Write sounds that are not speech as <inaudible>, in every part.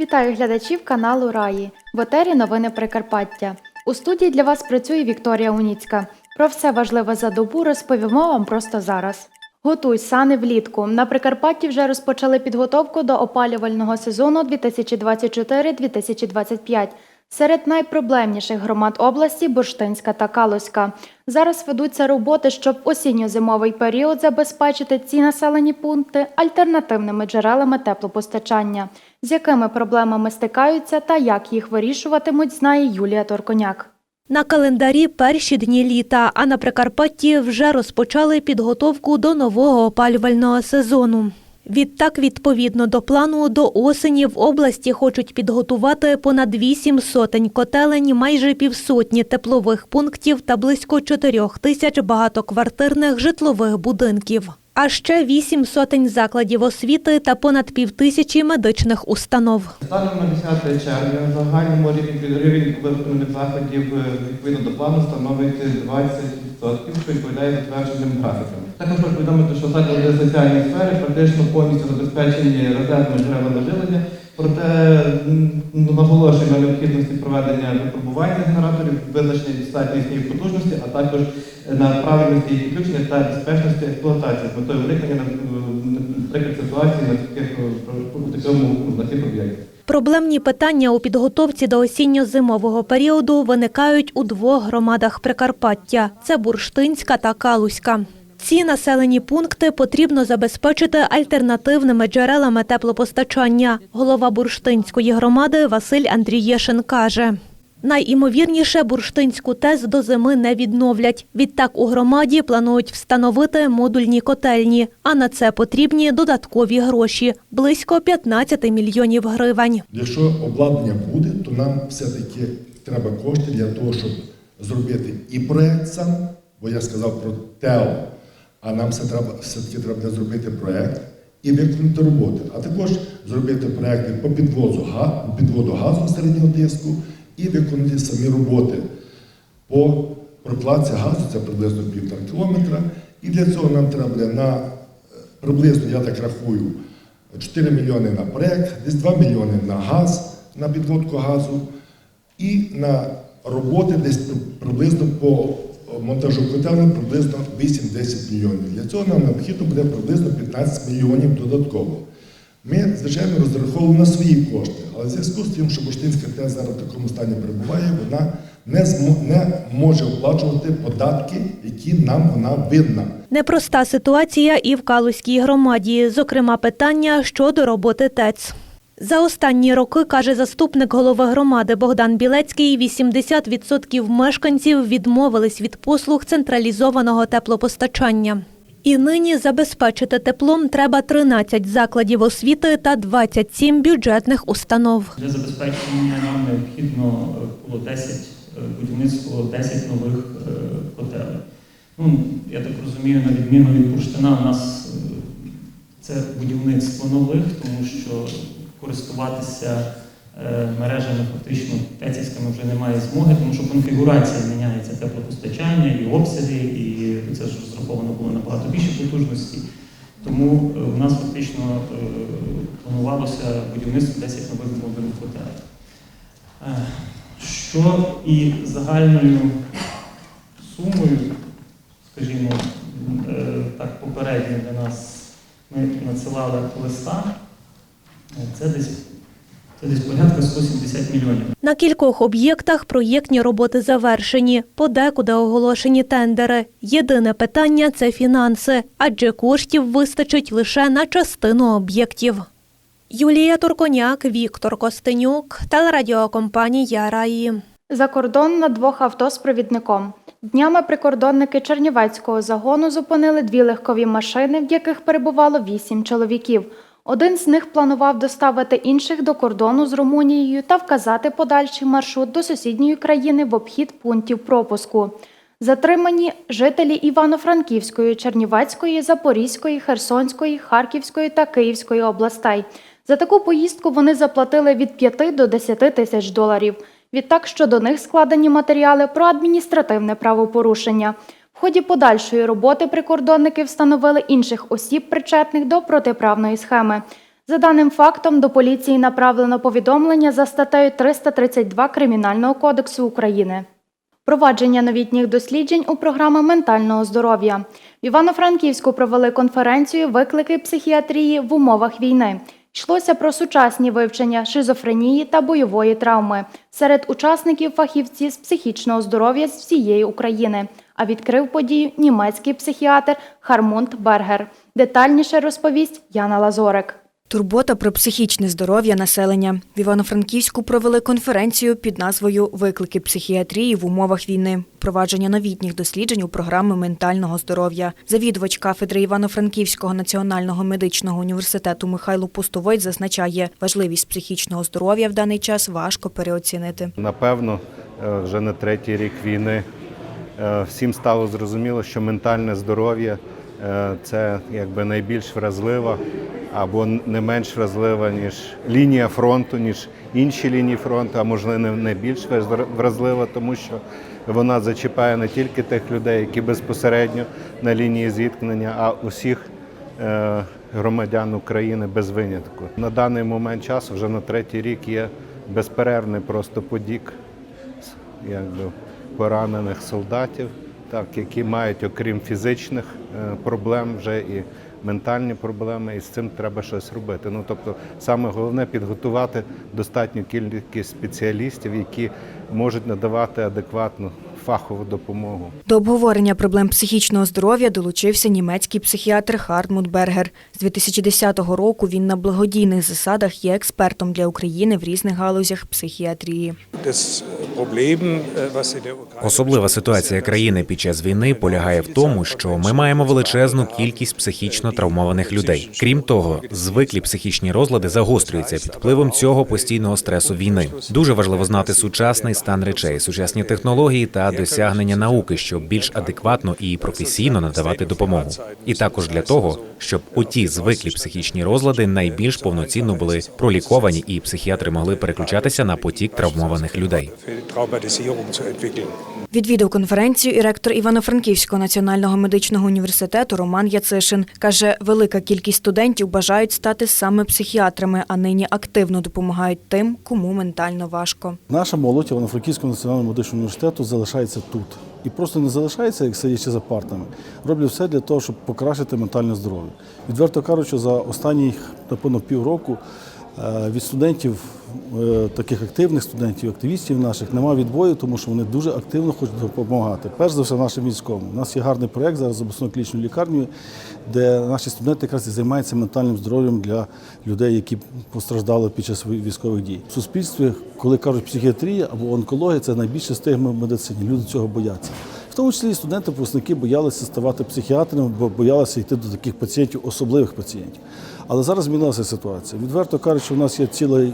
Вітаю глядачів каналу Раї. В етері новини Прикарпаття. У студії для вас працює Вікторія Уніцька. Про все важливе за добу розповімо вам просто зараз. Готуй сани влітку. На Прикарпатті вже розпочали підготовку до опалювального сезону 2024-2025. Серед найпроблемніших громад області Бурштинська та Калузька. Зараз ведуться роботи, щоб осінньо-зимовий період забезпечити ці населені пункти альтернативними джерелами теплопостачання. З якими проблемами стикаються та як їх вирішуватимуть, знає Юлія Торконяк. На календарі перші дні літа, а на Прикарпатті вже розпочали підготовку до нового опалювального сезону. Відтак, відповідно до плану, до осені в області хочуть підготувати понад вісім сотень котелень, майже півсотні теплових пунктів та близько чотирьох тисяч багатоквартирних житлових будинків. А ще вісім сотень закладів освіти та понад півтисячі медичних установ. Станом на 10 червня загальному рівень рівень виконаних заходів е, відповідно до плану становить 20%, що відповідає затвердженим графікам. Також повідомити, що заклади соціальної сфери практично повністю забезпечені резервними джерелами живлення, проте ну, на необхідності проведення випробування генераторів, визначення достатньої їхньої потужності, а також на правильності їх підключення та безпечності експлуатації з метою уникнення на- наприклад, ситуації на таких е, у такому на цих об'єктах. Проблемні питання у підготовці до осінньо-зимового періоду виникають у двох громадах Прикарпаття – це Бурштинська та Калузька. Ці населені пункти потрібно забезпечити альтернативними джерелами теплопостачання. Голова Бурштинської громади Василь Андрієшин каже. Найімовірніше бурштинську ТЕС до зими не відновлять. Відтак у громаді планують встановити модульні котельні, а на це потрібні додаткові гроші – близько 15 мільйонів гривень. Якщо обладнання буде, то нам все-таки треба кошти для того, щоб зробити і проект сам, бо я сказав про ТЕО, а нам все треба, все-таки треба зробити проект і виконати роботи, а також зробити проекти по підвозу, підводу газу середнього тиску і виконати самі роботи по прокладці газу, це приблизно півтора кілометра. І для цього нам треба буде на е, приблизно, я так рахую, 4 мільйони на проект, десь 2 мільйони на газ, на підводку газу, і на роботи десь приблизно по монтажу котелень приблизно 8-10 мільйонів. Для цього нам необхідно буде приблизно 15 мільйонів додатково. Ми, звичайно, розраховуємо на свої кошти, але в зв'язку з тим, що Буштинська ТЕС зараз в такому стані перебуває, вона не, не може оплачувати податки, які нам вона винна. Непроста ситуація і в Калузькій громаді, зокрема питання щодо роботи ТЕЦ. За останні роки, каже заступник голови громади Богдан Білецький, 80% мешканців відмовились від послуг централізованого теплопостачання. І нині забезпечити теплом треба 13 закладів освіти та 27 бюджетних установ. Для забезпечення нам необхідно е, було 10 е, будівництво 10 нових е. Ну, я так розумію, на відміну від бурштина, у нас це будівництво нових, тому що користуватися е, мережами фактично тецівськими вже немає змоги, тому що конфігурація міняється теплопостачання і обсяги, і це ж розраховано було набагато більше потужності. Тому е, у нас фактично е, планувалося будівництво 10 нових модульних котелень. Е, Що і загальною сумою, скажімо, е, так попередньо для нас ми надсилали листа, е, це десь, це десь порядка 170 мільйонів. На кількох об'єктах проєктні роботи завершені, подекуди оголошені тендери. Єдине питання це фінанси, адже коштів вистачить лише на частину об'єктів. Юлія Турконяк, Віктор Костенюк, телерадіокомпанія Раї. За кордон на двох авто з провідником. Днями прикордонники Чернівецького загону зупинили дві легкові машини, в яких перебувало вісім чоловіків. Один з них планував доставити інших до кордону з Румунією та вказати подальший маршрут до сусідньої країни в обхід пунктів пропуску. Затримані жителі Івано-Франківської, Чернівецької, Запорізької, Херсонської, Харківської та Київської областей. За таку поїздку вони заплатили від 5 до 10 тисяч доларів. Відтак щодо них складені матеріали про адміністративне правопорушення. В ході подальшої роботи прикордонники встановили інших осіб, причетних до протиправної схеми. За даним фактом, до поліції направлено повідомлення за статтею 332 Кримінального кодексу України. Провадження новітніх досліджень у програми ментального здоров'я. В Івано-Франківську провели конференцію Виклики психіатрії в умовах війни. Йшлося про сучасні вивчення шизофренії та бойової травми. Серед учасників фахівці з психічного здоров'я з всієї України. А відкрив подію німецький психіатр Хармунд Бергер. Детальніше розповість Яна Лазорик. Турбота про психічне здоров'я населення. В Івано-Франківську провели конференцію під назвою Виклики психіатрії в умовах війни. Провадження новітніх досліджень у програми ментального здоров'я. Завідувач кафедри Івано-Франківського національного медичного університету Михайло Пустовойт зазначає, важливість психічного здоров'я в даний час важко переоцінити. Напевно, е, вже на третій рік війни всім стало зрозуміло, що ментальне здоров'я е, це якби найбільш вразлива або не менш вразлива, ніж лінія фронту, ніж інші лінії фронту, а можливо не найбільш вразлива, тому що вона зачіпає не тільки тих людей, які безпосередньо на лінії зіткнення, а усіх е, громадян України без винятку. На даний момент часу, вже на третій рік, є безперервний просто подік якби, поранених солдатів, так, які мають, окрім фізичних е, проблем, вже і ментальні проблеми, і з цим треба щось робити. Ну, тобто, саме головне підготувати достатню кількість спеціалістів, які можуть надавати адекватну фахову допомогу. До обговорення проблем психічного здоров'я долучився німецький психіатр Хартмут Бергер. З 2010 року він на благодійних засадах є експертом для України в різних галузях психіатрії. Особлива ситуація країни під час війни полягає в тому, що ми маємо величезну кількість психічно травмованих людей. Крім того, звиклі психічні розлади загострюються під впливом цього постійного стресу війни. Дуже важливо знати сучасний стан речей, сучасні технології та досягнення науки, щоб більш адекватно і професійно надавати допомогу. І також для того, щоб оті звиклі психічні розлади найбільш повноцінно були проліковані, і психіатри могли переключатися на потік травмованих людей. Відвідав конференцію і ректор Івано-Франківського національного медичного університету Роман Яцишин. Каже, велика кількість студентів бажають стати саме психіатрами, а нині активно допомагають тим, кому ментально важко. Наша молодь Івано-Франківського національного медичного університету залишається тут. І просто не залишається, як сидячи за партами. Роблять все для того, щоб покращити ментальне здоров'я. Відверто кажучи, за останні, напевно, півроку від студентів, е, таких активних студентів, активістів наших, немає відбою, тому що вони дуже активно хочуть допомагати. Перш за все, нашим військовим. У нас є гарний проєкт зараз з обласною клінічною лікарнею, де наші студенти якраз і займаються ментальним здоров'ям для людей, які постраждали під час військових дій. В суспільстві, коли кажуть психіатрія або онкологія, це найбільше стигма в медицині. Люди цього бояться. В тому числі і студенти, випускники боялися ставати психіатрами, бо боялися йти до таких пацієнтів, особливих пацієнтів. Але зараз змінилася ситуація. Відверто кажучи, у нас є цілий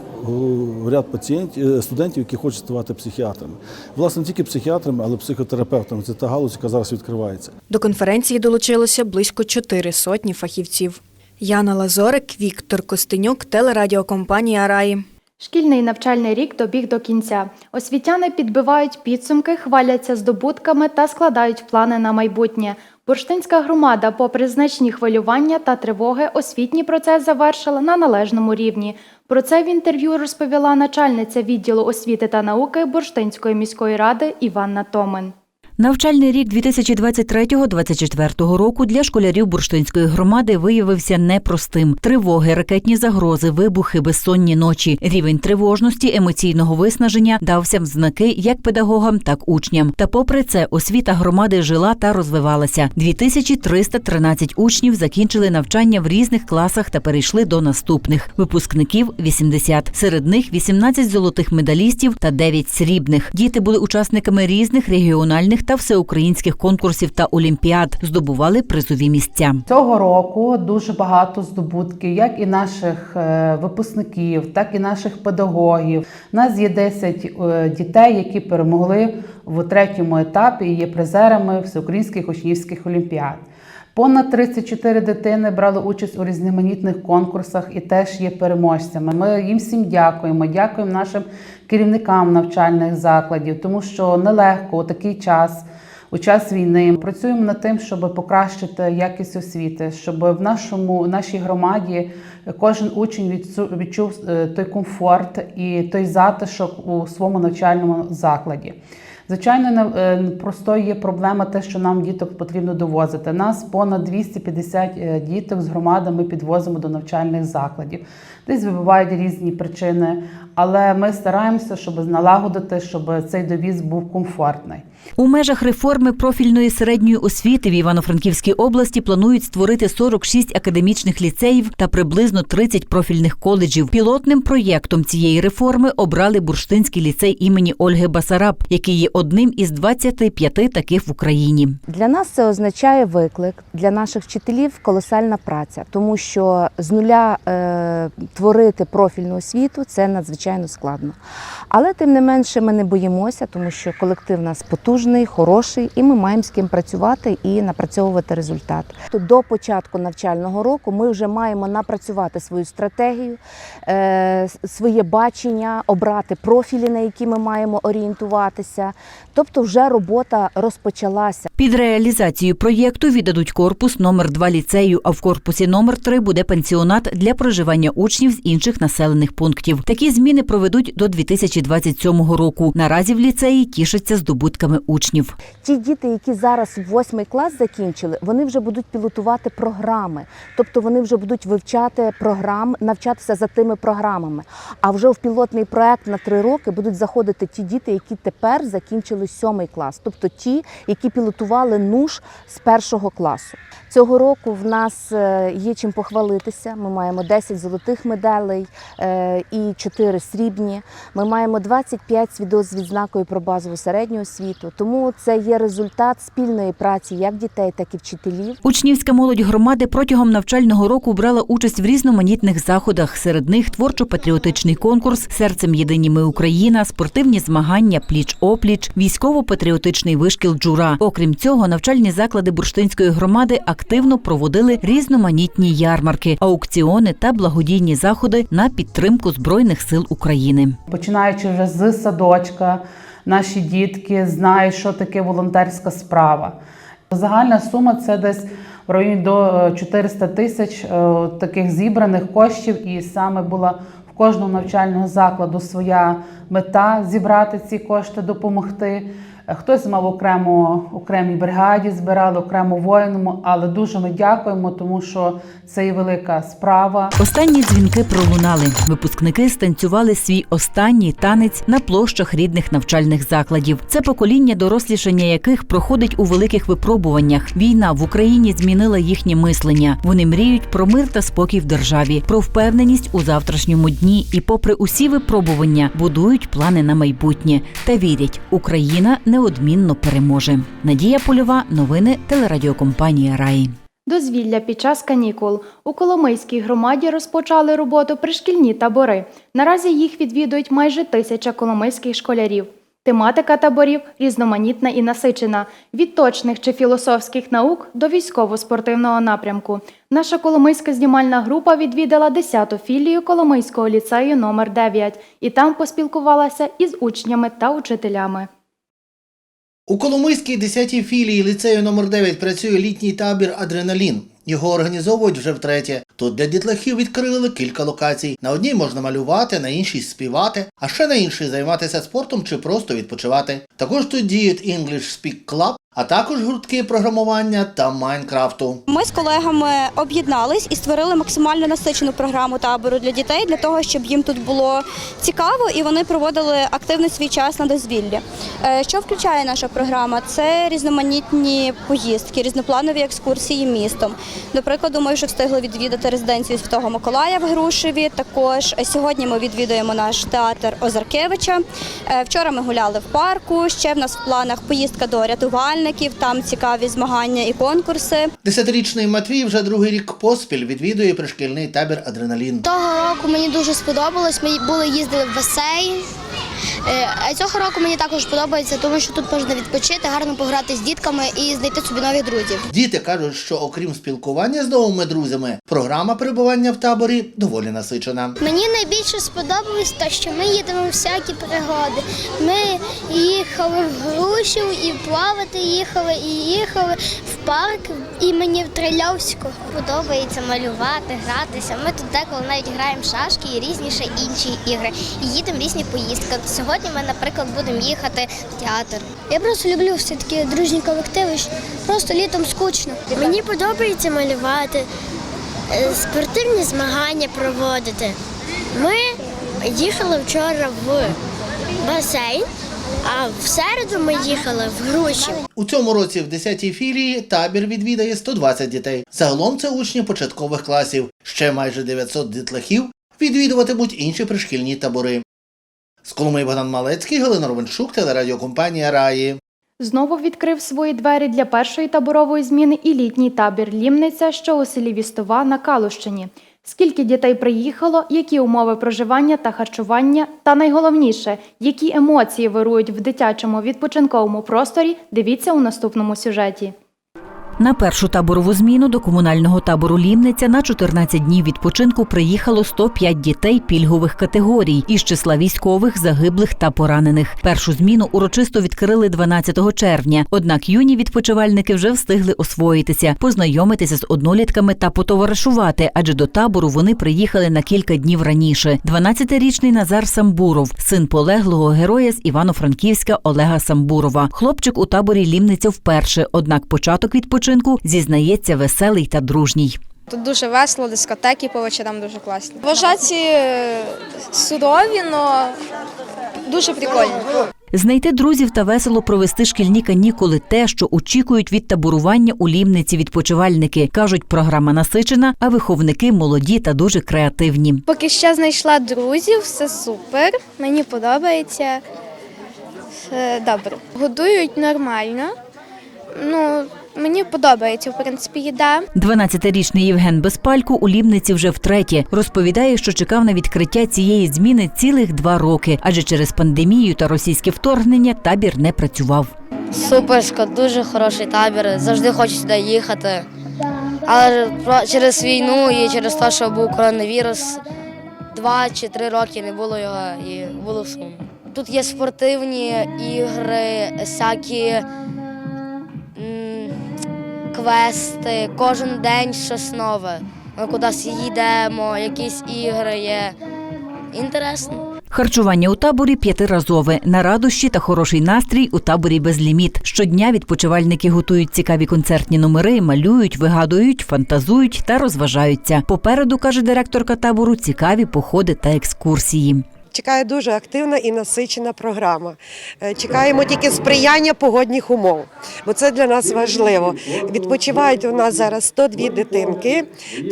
ряд пацієнтів, е, студентів, які хочуть ставати психіатрами. Власне, не тільки психіатрами, але психотерапевтами. Це та галузь, яка зараз відкривається. До конференції долучилося близько чотири сотні фахівців. Яна Лазорик, Віктор Костенюк, телерадіокомпанія Раї. Шкільний навчальний рік добіг до кінця. Освітяни підбивають підсумки, хваляться здобутками та складають плани на майбутнє. Бурштинська громада, попри значні хвилювання та тривоги, освітній процес завершила на належному рівні. Про це в інтерв'ю розповіла начальниця відділу освіти та науки Бурштинської міської ради Іванна Томин. Навчальний рік 2023-2024 року для школярів бурштинської громади виявився непростим. Тривоги, ракетні загрози, вибухи, безсонні ночі. Рівень тривожності, емоційного виснаження дався в знаки як педагогам, так учням. Та попри це освіта громади жила та розвивалася. 2313 учнів закінчили навчання в різних класах та перейшли до наступних. Випускників 80. Серед них 18 золотих медалістів та 9 срібних. Діти були учасниками різних регіональних та всеукраїнських конкурсів та олімпіад, здобували призові місця. Цього року дуже багато здобутків, як і наших е, випускників, так і наших педагогів. У нас є 10 е, дітей, які перемогли в третьому етапі і є призерами всеукраїнських учнівських олімпіад. Понад 34 дитини брали участь у різноманітних конкурсах і теж є переможцями. Ми їм всім дякуємо. Дякуємо нашим керівникам навчальних закладів, тому що нелегко у такий час. У час війни працюємо над тим, щоб покращити якість освіти, щоб в нашому в нашій громаді кожен учень відчув е, той комфорт і той затишок у своєму навчальному закладі. Звичайно, не- просто простою є проблема те, що нам діток потрібно довозити. Нас понад 250 е, діток з громади ми підвозимо до навчальних закладів. Десь вибувають різні причини, але ми стараємося, щоб налагодити, щоб цей довіз був комфортний. У межах реформи профільної середньої освіти в Івано-Франківській області планують створити 46 академічних ліцеїв та приблизно 30 профільних коледжів. Пілотним проєктом цієї реформи обрали Бурштинський ліцей імені Ольги Басараб, який є одним із 25 таких в Україні. Для нас це означає виклик для наших вчителів колосальна праця, тому що з нуля е, творити профільну освіту це надзвичайно складно. Але тим не менше ми не боїмося, тому що колектив нас потужний, хороший, і ми маємо з ким працювати і напрацьовувати результат. До початку навчального року ми вже маємо напрацювати свою стратегію, е, своє бачення, обрати профілі, на які ми маємо орієнтуватися. Тобто, вже робота розпочалася. Під реалізацію проєкту віддадуть корпус номер 2 ліцею, а в корпусі номер 3 буде пенсіонат для проживання учнів з інших населених пунктів. Такі зміни проведуть до 2027 року. Наразі в ліцеї тішаться здобутками учнів. Ті діти, які зараз восьмий клас закінчили, вони вже будуть пілотувати програми, тобто вони вже будуть вивчати програм, навчатися за тими програмами. А вже в пілотний проект на три роки будуть заходити ті діти, які тепер закінчили сьомий клас, тобто ті, які пілотували НУШ з першого класу. Цього року в нас е, є чим похвалитися. Ми маємо 10 золотих медалей е, і 4 срібні. Ми маємо 25 свідоцтв з відзнакою про базову середню освіту. Тому це є результат спільної праці як дітей, так і вчителів. Учнівська молодь громади протягом навчального року брала участь в різноманітних заходах. Серед них творчо-патріотичний конкурс Серцем єдині ми Україна, спортивні змагання пліч-опліч, військово-патріотичний вишкіл Джура. Окрім цього, навчальні заклади бурштинської громади активно проводили різноманітні ярмарки, аукціони та благодійні заходи на підтримку збройних сил України. Починаючи вже з садочка, наші дітки знають, що таке волонтерська справа. Загальна сума це десь в районі до е, 400 тисяч е, таких зібраних коштів, і саме була в кожного навчального закладу своя мета зібрати ці кошти, допомогти. Хтось мав окремо окремій бригаді, збирали окремо воїному, але дуже ми дякуємо, тому що це і велика справа. Останні дзвінки пролунали. Випускники станцювали свій останній танець на площах рідних навчальних закладів. Це покоління, дорослішання яких проходить у великих випробуваннях. Війна в Україні змінила їхнє мислення. Вони мріють про мир та спокій в державі, про впевненість у завтрашньому дні і, попри усі випробування, будують плани на майбутнє та вірять, Україна неодмінно переможе. Надія Польова, новини телерадіокомпанія Раї. Дозвілля під час канікул у Коломийській громаді розпочали роботу пришкільні табори. Наразі їх відвідують майже тисяча коломийських школярів. Тематика таборів різноманітна і насичена від точних чи філософських наук до військово-спортивного напрямку. Наша коломийська знімальна група відвідала 10-ту філію Коломийського ліцею номер 9 і там поспілкувалася із учнями та учителями. У Коломийській 10-й філії ліцею номер 9 працює літній табір Адреналін. Його організовують вже втретє. Тут для дітлахів відкрили кілька локацій. На одній можна малювати, на іншій співати, а ще на іншій займатися спортом чи просто відпочивати. Також тут діють English Speak Club, а також гуртки програмування та Майнкрафту. Ми з колегами об'єднались і створили максимально насичену програму табору для дітей для того, щоб їм тут було цікаво і вони проводили активний свій час на дозвіллі. Е, Що включає наша програма? Це різноманітні поїздки, різнопланові екскурсії містом. До прикладу, ми вже встигли відвідати резиденцію Святого Миколая в Грушеві. Також сьогодні ми відвідуємо наш театр Озаркевича. Е, Вчора ми гуляли в парку. Ще в нас в планах поїздка до рятувальників. Там цікаві змагання і конкурси. Десятирічний Матвій вже другий рік поспіль відвідує пришкільний табір Адреналін. Того року мені дуже сподобалось. Ми були їздили в басейн. Е, А цього року мені також подобається, тому що тут можна відпочити, гарно пограти з дітками і знайти собі нових друзів. Діти кажуть, що окрім спілкування з новими друзями, програма перебування в таборі доволі насичена. Мені найбільше сподобалось те, що ми їдемо всякі пригоди. Ми їхали в Грушів і плавати їхали, і їхали в парк імені Трильовського. Подобається малювати, гратися. Ми тут деколи навіть граємо шашки і різні ще інші ігри. І їдемо в різні поїздки. Сьогодні ми, наприклад, будемо їхати в театр. Я просто люблю все такі дружні колективи. Просто літом скучно. Мені подобається малювати, е, спортивні змагання проводити. Ми їхали вчора в басейн, а в середу ми їхали в Грушів. У цьому році в 10-й філії табір відвідає 120 дітей. Загалом це учні початкових класів. Ще майже 900 дітлахів відвідуватимуть інші пришкільні табори. З Коломиї Богдан Малецький, Галина Ровенчук, телерадіокомпанія Раї. Знову відкрив свої двері для першої таборової зміни і літній табір Лімниця, що у селі Вістова на Калущині. Скільки дітей приїхало, які умови проживання та харчування, та найголовніше, які емоції вирують в дитячому відпочинковому просторі, дивіться у наступному сюжеті. На першу таборову зміну до комунального табору Лімниця на 14 днів відпочинку приїхало 105 дітей пільгових категорій із числа військових, загиблих та поранених. Першу зміну урочисто відкрили 12 червня. Однак юні відпочивальники вже встигли освоїтися, познайомитися з однолітками та потоваришувати, адже до табору вони приїхали на кілька днів раніше. 12-річний Назар Самбуров, син полеглого героя з Івано-Франківська Олега Самбурова. Хлопчик у таборі Лімниця вперше, однак початок відпочинку зізнається веселий та дружній. Тут дуже весело, дискотеки по вечорам дуже класні. Вважаті е, сурові, але дуже прикольні. Знайти друзів та весело провести шкільні канікули те, що очікують від таборування у лімниці відпочивальники. кажуть, програма насичена, а виховники молоді та дуже креативні. Поки що знайшла друзів, все супер. Мені подобається. Все добре. Годують нормально. Ну, мені подобається, в принципі, їда. 12-річний Євген Безпалько у лімниці вже втретє. Розповідає, що чекав на відкриття цієї зміни цілих два роки, адже через пандемію та російське вторгнення табір не працював. Суперсько, дуже хороший табір. Завжди хочу сюди їхати. Але через війну і через те, що був коронавірус, два чи три роки не було його і було сумно. Тут є спортивні ігри, всякі квести, кожен день щось нове. Ми кудись їдемо, якісь ігри є. Інтересно. Харчування у таборі п'ятиразове. На радощі та хороший настрій у таборі безліміт. Щодня відпочивальники готують цікаві концертні номери, малюють, вигадують, фантазують та розважаються. Попереду каже директорка табору, цікаві походи та екскурсії. Чекає дуже активна і насичена програма. Е, Чекаємо тільки сприяння погодних умов, бо це для нас важливо. Відпочивають у нас зараз 102 дитинки.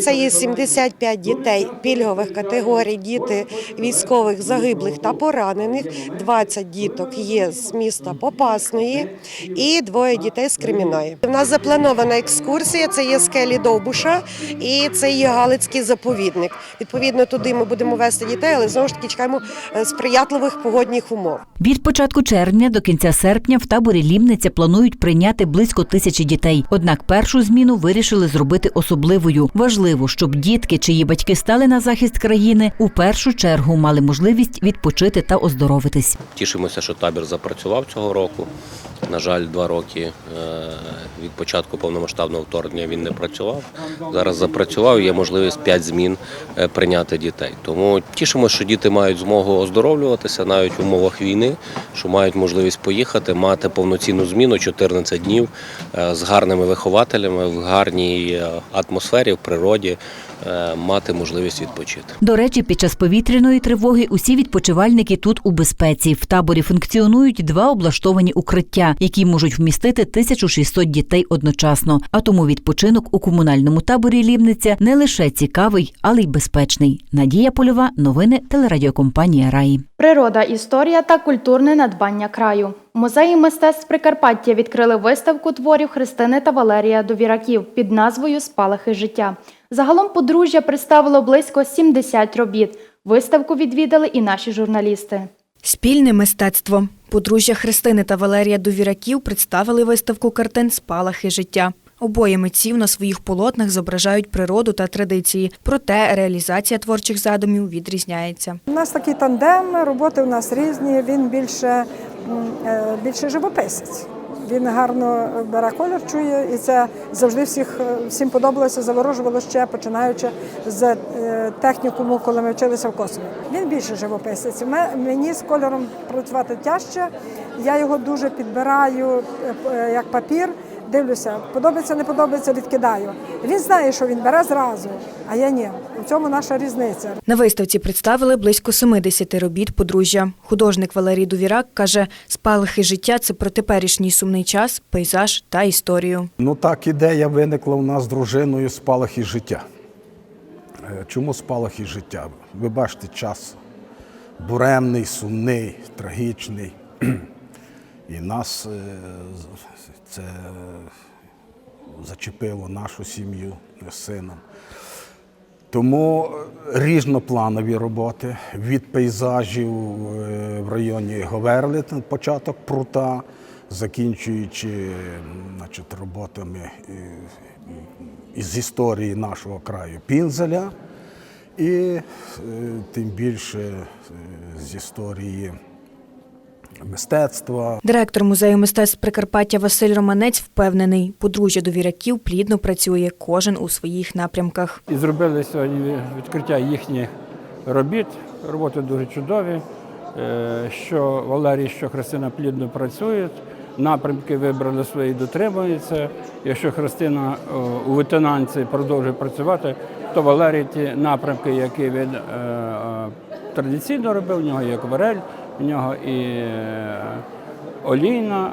Це є 75 дітей пільгових категорій, діти військових загиблих та поранених. 20 діток є з міста Попасної і двоє дітей з Креміної. У нас запланована екскурсія. Це є скелі Довбуша і це є Галицький заповідник. Відповідно, туди ми будемо вести дітей, але знову ж таки чекаємо сприятливих погодних умов. Від початку червня до кінця серпня в таборі Лімниця планують прийняти близько тисячі дітей. Однак першу зміну вирішили зробити особливою. Важливо, щоб дітки, чиї батьки стали на захист країни, у першу чергу мали можливість відпочити та оздоровитись. Тішимося, що табір запрацював цього року. На жаль, два роки е, від початку повномасштабного вторгнення він не працював. Зараз запрацював, є можливість 5 змін е, прийняти дітей. Тому тішимося, що діти мають змогу змогу оздоровлюватися навіть в умовах війни, що мають можливість поїхати, мати повноцінну зміну 14 днів е, з гарними вихователями в гарній е, атмосфері, в природі, е, мати можливість відпочити. До речі, під час повітряної тривоги усі відпочивальники тут у безпеці. В таборі функціонують два облаштовані укриття, які можуть вмістити 1600 дітей одночасно. А тому відпочинок у комунальному таборі Лівниця не лише цікавий, але й безпечний. Надія Польова, новини телерадіокомпанія Раї. Природа, історія та культурне надбання краю. У музеї мистецтв Прикарпаття відкрили виставку творів Христини та Валерія Довіраків під назвою Спалахи життя. Загалом подружжя представило близько 70 робіт. Виставку відвідали і наші журналісти. Спільне мистецтво. Подружжя Христини та Валерія Довіраків представили виставку картин Спалахи життя. Обоє митців на своїх полотнах зображають природу та традиції, проте реалізація творчих задумів відрізняється. У нас такий тандем, роботи у нас різні. Він більше, е, більше живописець. Він гарно бере колір, чує, і це завжди всіх е, всім подобалося, заворожувало ще починаючи з е, технікуму, коли ми вчилися в Косові. Він більше живописець. Ме- Мені з кольором працювати тяжче. Я його дуже підбираю е, е, як папір. Дивлюся, подобається, не подобається, відкидаю. Він знає, що він бере зразу, а я ні. У цьому наша різниця. На виставці представили близько 70 робіт подружжя. Художник Валерій Довірак каже, спалахи життя це про теперішній сумний час, пейзаж та історію. Ну так, ідея виникла у нас з дружиною спалахи життя. Е, Чому спалахи життя? Ви бачите, час буремний, сумний, трагічний. <clears throat> І нас е, це зачепило нашу сім'ю з сином. Тому е, різнопланові роботи від пейзажів е, в районі Говерли, початок прута, закінчуючи значить, роботами е, із історії нашого краю Пінзеля, і е, тим більше е, з історії мистецтва. Директор музею мистецтв Прикарпаття Василь Романець впевнений, подружжя довіряків плідно працює кожен у своїх напрямках. І зробили сьогодні відкриття їхніх робіт. Роботи дуже чудові. Е, Що Валерій, що Христина плідно працюють. Напрямки вибрали свої дотримуються. Якщо Христина у ветенанці продовжує працювати, то Валерій ті напрямки, які він е, е, традиційно робив, у нього є акварель, у нього і е, олійна,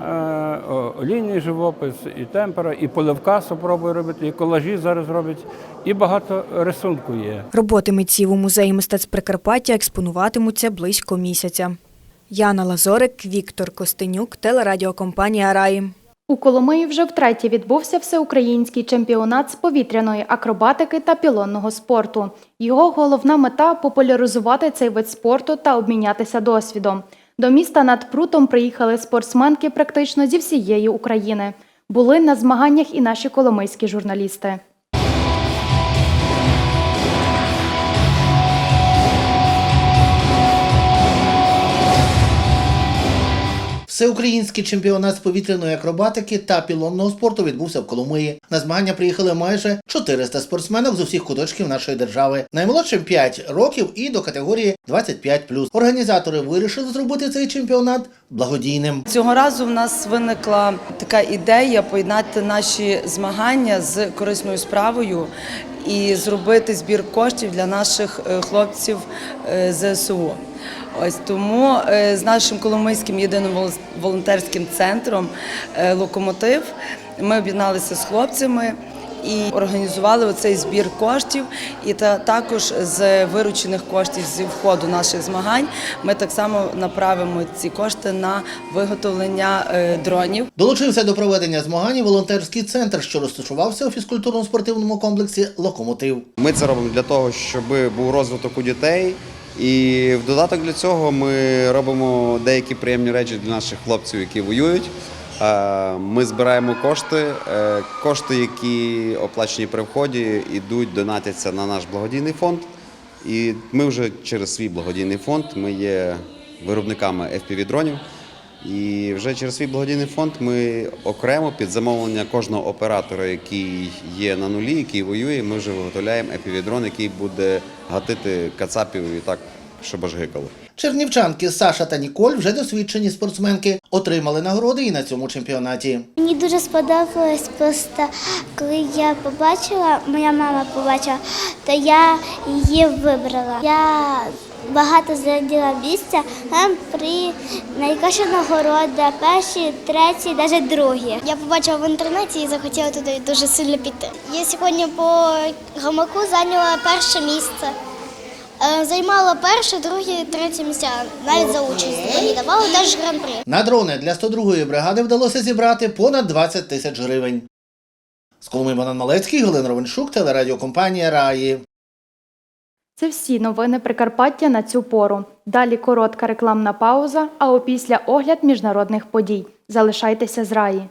е, олійний живопис, і темпера, і поливка спробує робити, і колажі зараз робить, і багато рисунку є. Роботи митців у музеї мистецтв Прикарпаття експонуватимуться близько місяця. Яна Лазорик, Віктор Костенюк, телерадіокомпанія Раї. У Коломиї вже втретє відбувся всеукраїнський чемпіонат з повітряної акробатики та пілонного спорту. Його головна мета популяризувати цей вид спорту та обмінятися досвідом. До міста над прутом приїхали спортсменки практично зі всієї України. Були на змаганнях і наші коломийські журналісти. Всеукраїнський чемпіонат з повітряної акробатики та пілонного спорту відбувся в Коломиї. На змагання приїхали майже 400 спортсменок з усіх куточків нашої держави. Наймолодшим 5 років і до категорії 25+. Організатори вирішили зробити цей чемпіонат благодійним. Цього разу в нас виникла така ідея поєднати наші змагання з корисною справою і зробити збір коштів для наших е, хлопців е, ЗСУ. Ось тому е, з нашим Коломийським єдиним волонтерським центром е, Локомотив ми об'єдналися з хлопцями і організували оцей збір коштів. І та також з виручених коштів зі входу наших змагань ми так само направимо ці кошти на виготовлення е, дронів. Долучився до проведення змагань і волонтерський центр, що розташувався у фізкультурно-спортивному комплексі Локомотив. Ми це робимо для того, щоб був розвиток у дітей. І в додаток для цього ми робимо деякі приємні речі для наших хлопців, які воюють. Е, Ми збираємо кошти. Е, Кошти, які оплачені при вході, йдуть, донатяться на наш благодійний фонд. І ми вже через свій благодійний фонд ми є виробниками FPV-дронів. І вже через свій благодійний фонд ми окремо під замовлення кожного оператора, який є на нулі, який воює, ми вже виготовляємо FPV-дрон, який буде гатити кацапів і так щоб аж гикало. Чернівчанки Саша та Ніколь, вже досвідчені спортсменки, отримали нагороди і на цьому чемпіонаті. Мені дуже сподобалось просто, коли я побачила, моя мама побачила, то я її вибрала. Я багато зайняла місця, там при найкраща нагорода, перші, треті, навіть другі. Я побачила в інтернеті і захотіла туди дуже сильно піти. Я сьогодні по гамаку зайняла перше місце. Е, Займала перше, друге, третє місця. Навіть за участь мені давали теж гран-при. На дрони для 102-ї бригади вдалося зібрати понад 20 тисяч гривень. З Коломи Богдан Малецький, Галина Ровеншук, телерадіокомпанія Раї. Це всі новини Прикарпаття на цю пору. Далі коротка рекламна пауза, а опісля огляд міжнародних подій. Залишайтеся з раї.